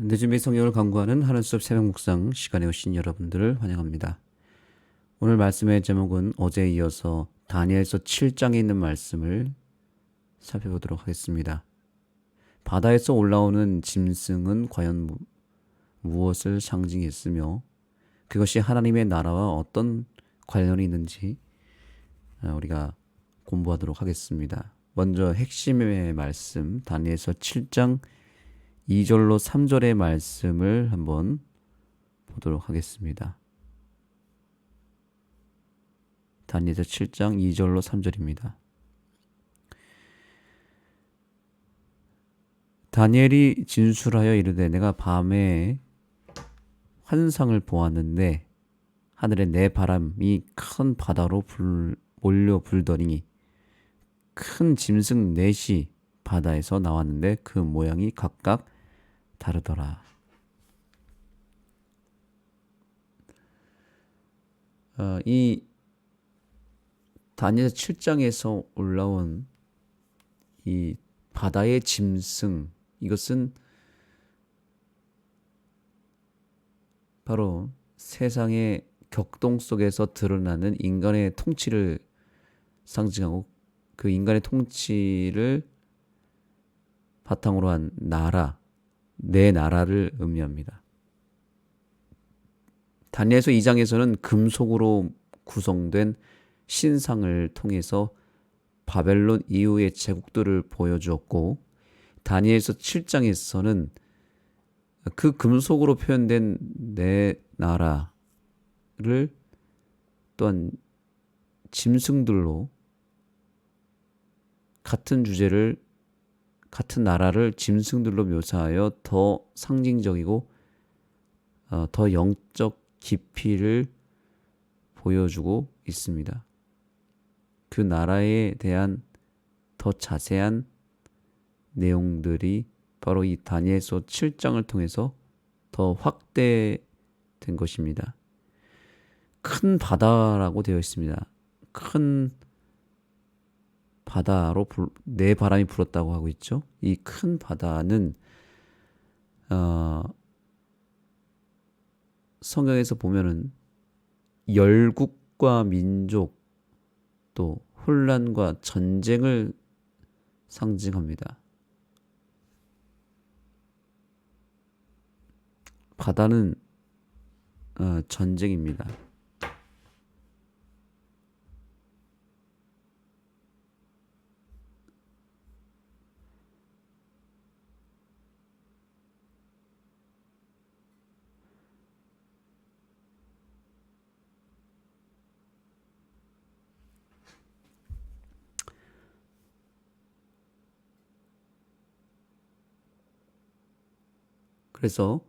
늦은비 성경을 강구하는 하늘숲 새벽 묵상 시간에 오신 여러분들을 환영합니다. 오늘 말씀의 제목은 어제에 이어서 다니엘서 7장에 있는 말씀을 살펴보도록 하겠습니다. 바다에서 올라오는 짐승은 과연 무, 무엇을 상징했으며 그것이 하나님의 나라와 어떤 관련이 있는지 아, 우리가 공부하도록 하겠습니다. 먼저 핵심의 말씀 다니엘서 7장 2절로 3절의 말씀을 한번 보도록 하겠습니다. 다니엘서 7장 2절로 3절입니다. 다니엘이 진술하여 이르되 내가 밤에 환상을 보았는데 하늘에 내 바람이 큰 바다로 불, 몰려 불더니 큰 짐승 넷이 바다에서 나왔는데 그 모양이 각각 다르더라. 어, 이 다니엘 7장에서 올라온 이 바다의 짐승 이것은 바로 세상의 격동 속에서 드러나는 인간의 통치를 상징하고 그 인간의 통치를 바탕으로 한 나라, 내 나라를 의미합니다. 다니엘서 2장에서는 금속으로 구성된 신상을 통해서 바벨론 이후의 제국들을 보여주었고 다니엘서 7장에서는 그 금속으로 표현된 내 나라를 또한 짐승들로 같은 주제를 같은 나라를 짐승들로 묘사하여 더 상징적이고 어, 더 영적 깊이를 보여주고 있습니다. 그 나라에 대한 더 자세한 내용들이 바로 이 다니엘서 7장을 통해서 더 확대된 것입니다. 큰 바다라고 되어 있습니다. 큰 바다로 불, 내 바람이 불었다고 하고 있죠. 이 큰 바다는 어, 성경에서 보면은 열국과 민족 또 혼란과 전쟁을 상징합니다. 바다는 어, 전쟁입니다. 그래서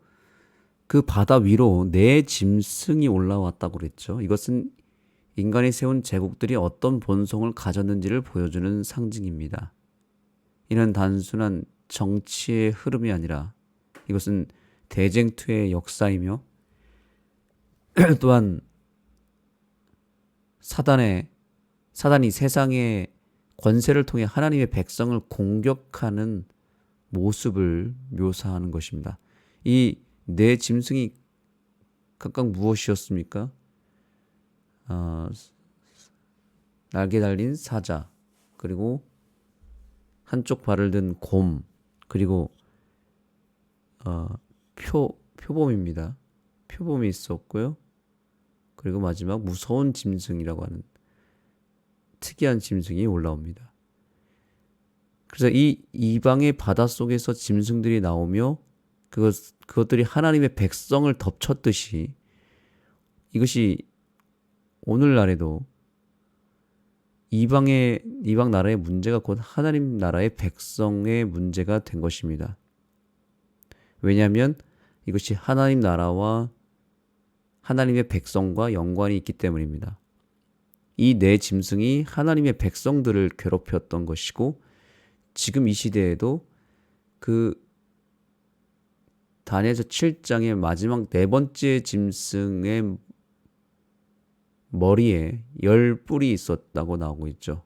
그 바다 위로 네 짐승이 올라왔다고 그랬죠. 이것은 인간이 세운 제국들이 어떤 본성을 가졌는지를 보여주는 상징입니다. 이는 단순한 정치의 흐름이 아니라 이것은 대쟁투의 역사이며 또한 사단의 사단이 세상의 권세를 통해 하나님의 백성을 공격하는 모습을 묘사하는 것입니다. 이 네 짐승이 각각 무엇이었습니까? 어, 날개 달린 사자, 그리고 한쪽 발을 든 곰, 그리고 어, 표 표범입니다. 표범이 있었고요. 그리고 마지막 무서운 짐승이라고 하는 특이한 짐승이 올라옵니다. 그래서 이 이방의 바다 속에서 짐승들이 나오며 그것, 그것들이 하나님의 백성을 덮쳤듯이 이것이 오늘날에도 이방의 이방 나라의 문제가 곧 하나님 나라의 백성의 문제가 된 것입니다. 왜냐하면 이것이 하나님 나라와 하나님의 백성과 연관이 있기 때문입니다. 이 네 짐승이 하나님의 백성들을 괴롭혔던 것이고 지금 이 시대에도 그 다니엘서 7장의 마지막 네 번째 짐승의 머리에 열 뿔이 있었다고 나오고 있죠.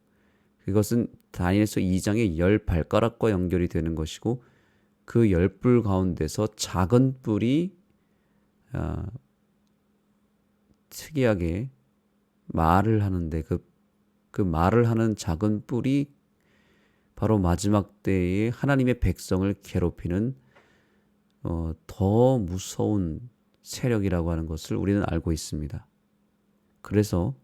그것은 다니엘서 2장의 열 발가락과 연결이 되는 것이고 그 열불 가운데서 작은 뿔이 아, 특이하게 말을 하는데 그, 그 말을 하는 작은 뿔이 바로 마지막 때에 하나님의 백성을 괴롭히는 어, 더 무서운 세력이라고 하는 것을 우리는 알고 있습니다. 그래서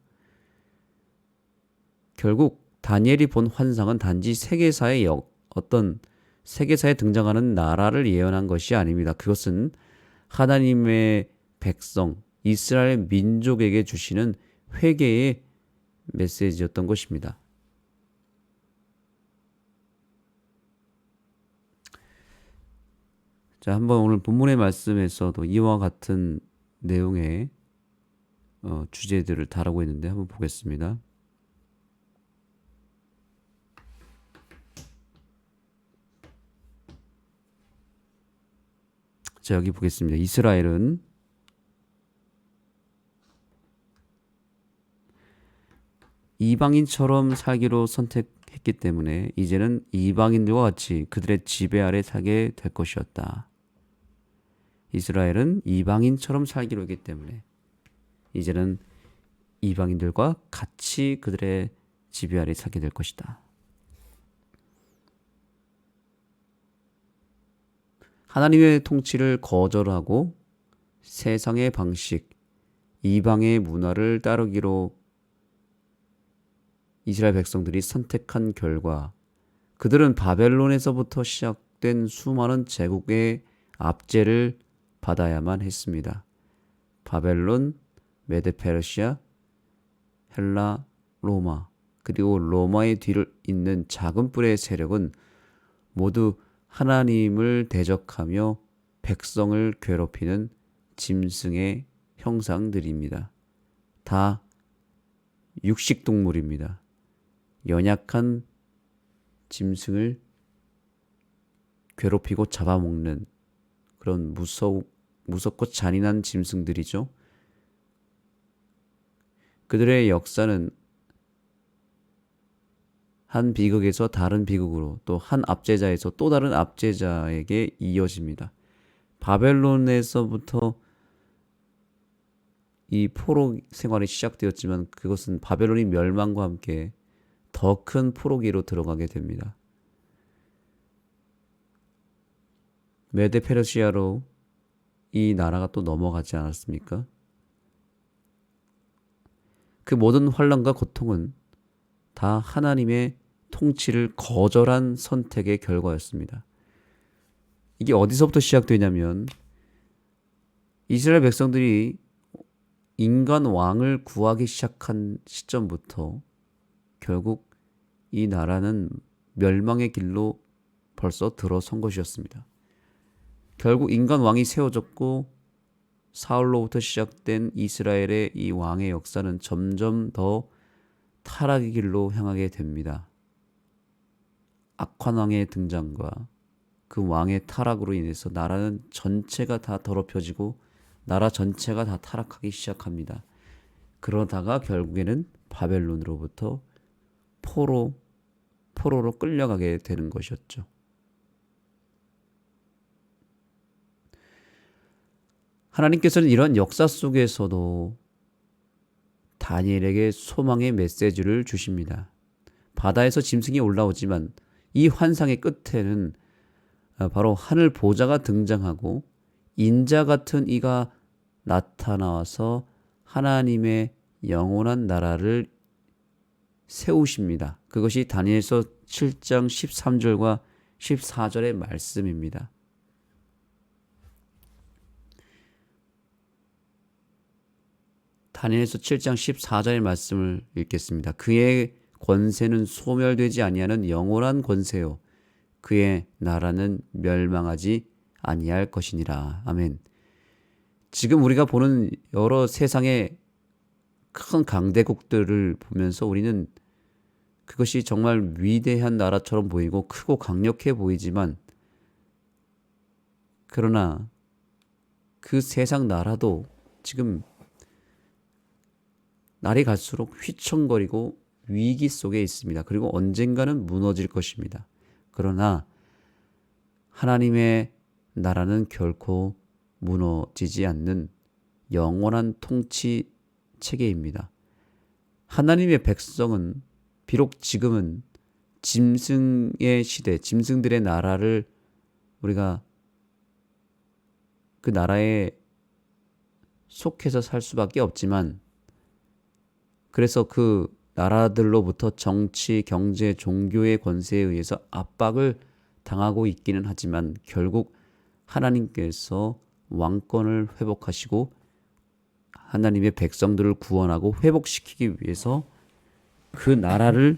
결국 다니엘이 본 환상은 단지 세계사의 역, 어떤 세계사에 등장하는 나라를 예언한 것이 아닙니다. 그것은 하나님의 백성, 이스라엘 민족에게 주시는 회개의 메시지였던 것입니다. 자, 한번 오늘 본문의 말씀에서도 이와 같은 내용의 어, 주제들을 다루고 있는데 한번 보겠습니다. 자, 여기 보겠습니다. 이스라엘은 이방인처럼 살기로 선택했기 때문에 이제는 이방인들과 같이 그들의 지배 아래 살게 될 것이었다. 이스라엘은 이방인처럼 살기로 했기 때문에 이제는 이방인들과 같이 그들의 지배 아래 살게 될 것이다. 하나님의 통치를 거절하고 세상의 방식, 이방의 문화를 따르기로 이스라엘 백성들이 선택한 결과 그들은 바벨론에서부터 시작된 수많은 제국의 압제를 받아야만 했습니다. 바벨론, 메데페르시아, 헬라, 로마, 그리고 로마의 뒤를 잇는 작은 뿔의 세력은 모두 하나님을 대적하며 백성을 괴롭히는 짐승의 형상들입니다. 다 육식 동물입니다. 연약한 짐승을 괴롭히고 잡아먹는 그런 무서 무섭고 잔인한 짐승들이죠. 그들의 역사는 한 비극에서 다른 비극으로 또 한 압제자에서 또 다른 압제자에게 이어집니다. 바벨론에서부터 이 포로 생활이 시작되었지만 그것은 바벨론이 멸망과 함께 더 큰 포로기로 들어가게 됩니다. 메데 페르시아로 이 나라가 또 넘어가지 않았습니까? 그 모든 환란과 고통은 다 하나님의 통치를 거절한 선택의 결과였습니다. 이게 어디서부터 시작되냐면 이스라엘 백성들이 인간 왕을 구하기 시작한 시점부터 결국 이 나라는 멸망의 길로 벌써 들어선 것이었습니다. 결국 인간 왕이 세워졌고 사울로부터 시작된 이스라엘의 이 왕의 역사는 점점 더 타락의 길로 향하게 됩니다. 악한 왕의 등장과 그 왕의 타락으로 인해서 나라는 전체가 다 더럽혀지고 나라 전체가 다 타락하기 시작합니다. 그러다가 결국에는 바벨론으로부터 포로 포로로 끌려가게 되는 것이었죠. 하나님께서는 이런 역사 속에서도 다니엘에게 소망의 메시지를 주십니다. 바다에서 짐승이 올라오지만 이 환상의 끝에는 바로 하늘 보좌가 등장하고 인자 같은 이가 나타나와서 하나님의 영원한 나라를 세우십니다. 그것이 다니엘서 7장 13절과 14절의 말씀입니다. 다니엘서 7장 14절의 말씀을 읽겠습니다. 그의 권세는 소멸되지 아니하는 영원한 권세요. 그의 나라는 멸망하지 아니할 것이니라. 아멘. 지금 우리가 보는 여러 세상의 큰 강대국들을 보면서 우리는 그것이 정말 위대한 나라처럼 보이고 크고 강력해 보이지만 그러나 그 세상 나라도 지금 날이 갈수록 휘청거리고 위기 속에 있습니다. 그리고 언젠가는 무너질 것입니다. 그러나 하나님의 나라는 결코 무너지지 않는 영원한 통치 체계입니다. 하나님의 백성은 비록 지금은 짐승의 시대, 짐승들의 나라를 우리가 그 나라에 속해서 살 수밖에 없지만 그래서 그 나라들로부터 정치, 경제, 종교의 권세에 의해서 압박을 당하고 있기는 하지만 결국 하나님께서 왕권을 회복하시고 하나님의 백성들을 구원하고 회복시키기 위해서 그 나라를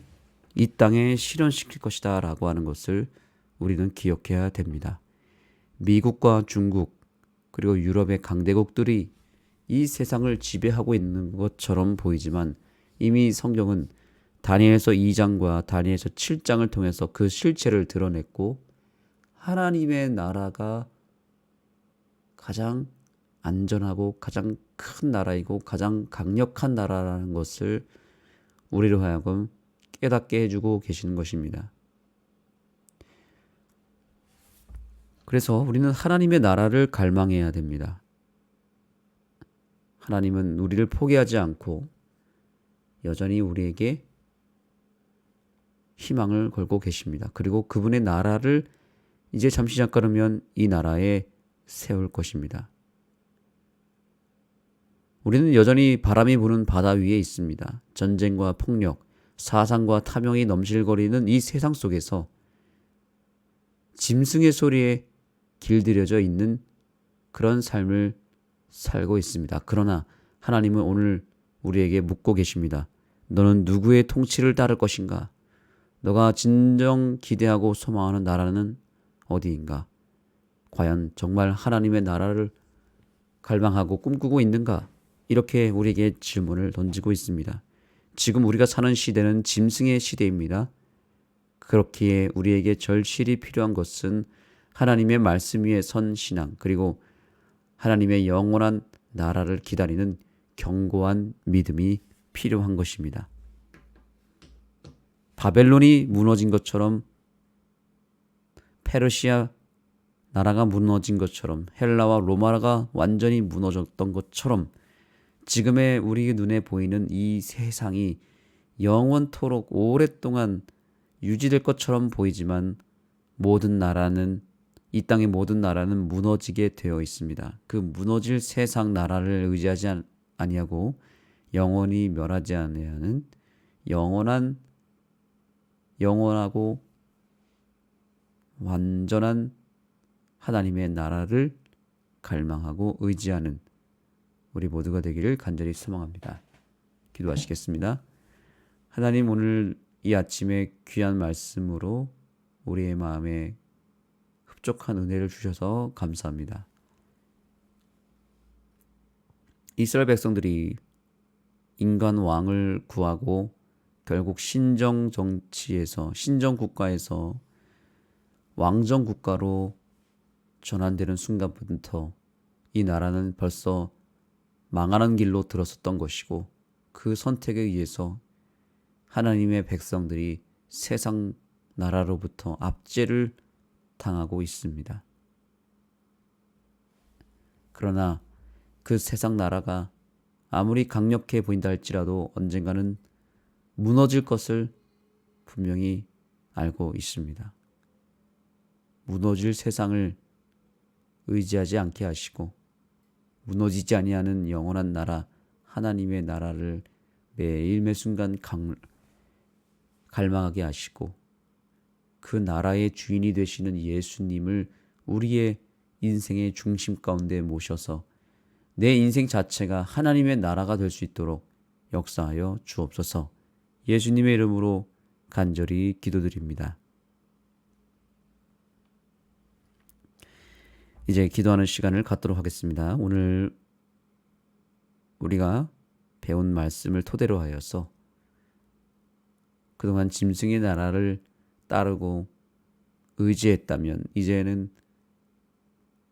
이 땅에 실현시킬 것이다 라고 하는 것을 우리는 기억해야 됩니다. 미국과 중국 그리고 유럽의 강대국들이 이 세상을 지배하고 있는 것처럼 보이지만 이미 성경은 다니엘서 2장과 다니엘서 7장을 통해서 그 실체를 드러냈고 하나님의 나라가 가장 안전하고 가장 큰 나라이고 가장 강력한 나라라는 것을 우리로 하여금 깨닫게 해주고 계시는 것입니다. 그래서 우리는 하나님의 나라를 갈망해야 됩니다. 하나님은 우리를 포기하지 않고 여전히 우리에게 희망을 걸고 계십니다. 그리고 그분의 나라를 이제 잠시 잠깐이면 이 나라에 세울 것입니다. 우리는 여전히 바람이 부는 바다 위에 있습니다. 전쟁과 폭력, 사상과 탐욕이 넘실거리는 이 세상 속에서 짐승의 소리에 길들여져 있는 그런 삶을 살고 있습니다. 그러나 하나님은 오늘 우리에게 묻고 계십니다. 너는 누구의 통치를 따를 것인가? 너가 진정 기대하고 소망하는 나라는 어디인가? 과연 정말 하나님의 나라를 갈망하고 꿈꾸고 있는가? 이렇게 우리에게 질문을 던지고 있습니다. 지금 우리가 사는 시대는 짐승의 시대입니다. 그렇기에 우리에게 절실히 필요한 것은 하나님의 말씀 위에 선 신앙, 그리고 하나님의 영원한 나라를 기다리는 견고한 믿음이 필요한 것입니다. 바벨론이 무너진 것처럼 페르시아 나라가 무너진 것처럼 헬라와 로마가 완전히 무너졌던 것처럼 지금의 우리 눈에 보이는 이 세상이 영원토록 오랫동안 유지될 것처럼 보이지만 모든 나라는 이 땅의 모든 나라는 무너지게 되어 있습니다. 그 무너질 세상 나라를 의지하지 아니하고 영원히 멸하지 아니하는 영원한 영원하고 완전한 하나님의 나라를 갈망하고 의지하는 우리 모두가 되기를 간절히 소망합니다. 기도하시겠습니다. 하나님 오늘 이 아침에 귀한 말씀으로 우리의 마음에 흡족한 은혜를 주셔서 감사합니다. 이스라엘 백성들이 인간 왕을 구하고 결국 신정 정치에서 신정 국가에서 왕정 국가로 전환되는 순간부터 이 나라는 벌써 망하는 길로 들어섰던 것이고 그 선택에 의해서 하나님의 백성들이 세상 나라로부터 압제를 당하고 있습니다. 그러나 그 세상 나라가 아무리 강력해 보인다 할지라도 언젠가는 무너질 것을 분명히 알고 있습니다. 무너질 세상을 의지하지 않게 하시고 무너지지 아니하는 영원한 나라 하나님의 나라를 매일 매 순간 강, 갈망하게 하시고 그 나라의 주인이 되시는 예수님을 우리의 인생의 중심 가운데 모셔서 내 인생 자체가 하나님의 나라가 될 수 있도록 역사하여 주옵소서 예수님의 이름으로 간절히 기도드립니다. 이제 기도하는 시간을 갖도록 하겠습니다. 오늘 우리가 배운 말씀을 토대로 하여서 그동안 짐승의 나라를 따르고 의지했다면 이제는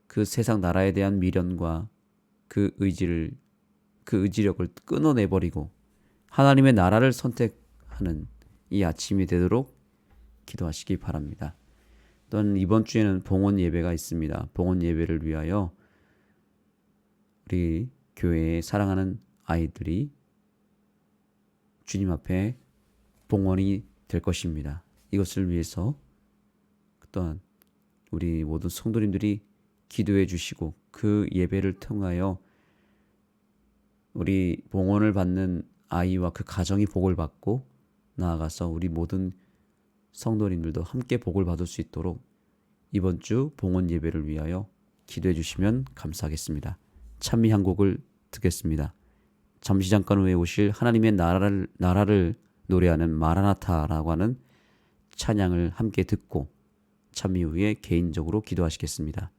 그 세상 나라에 대한 미련과 그 의지를 그 의지력을 끊어내 버리고 하나님의 나라를 선택하는 이 아침이 되도록 기도하시기 바랍니다. 또한 이번 주에는 봉헌 예배가 있습니다. 봉헌 예배를 위하여 우리 교회에 사랑하는 아이들이 주님 앞에 봉헌이 될 것입니다. 이것을 위해서 또한 우리 모든 성도님들이 기도해 주시고 그 예배를 통하여 우리 봉헌을 받는 아이와 그 가정이 복을 받고 나아가서 우리 모든 성도님들도 함께 복을 받을 수 있도록 이번 주 봉헌 예배를 위하여 기도해 주시면 감사하겠습니다. 찬미 한 곡을 듣겠습니다. 잠시 잠깐 후에 오실 하나님의 나라를 나라를 노래하는 마라나타라고 하는 찬양을 함께 듣고 찬미 후에 개인적으로 기도하시겠습니다.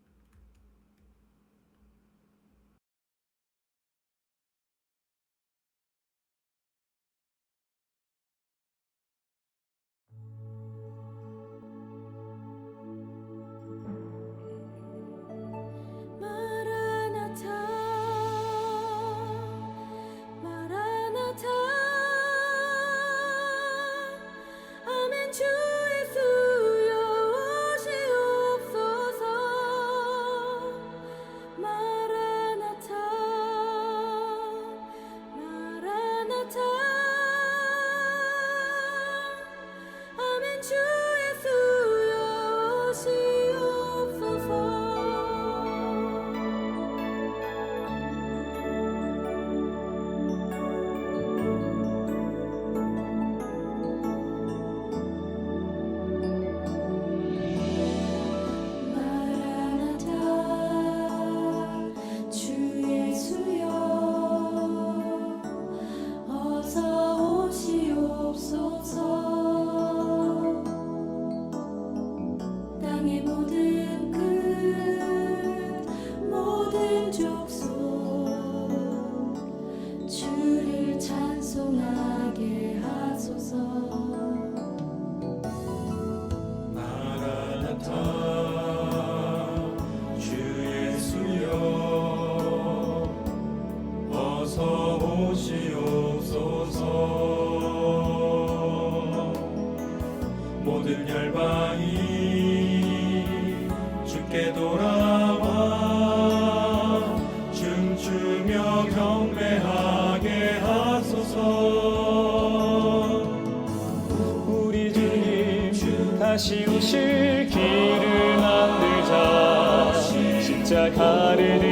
다시 오실 길을 만들자. 십자가를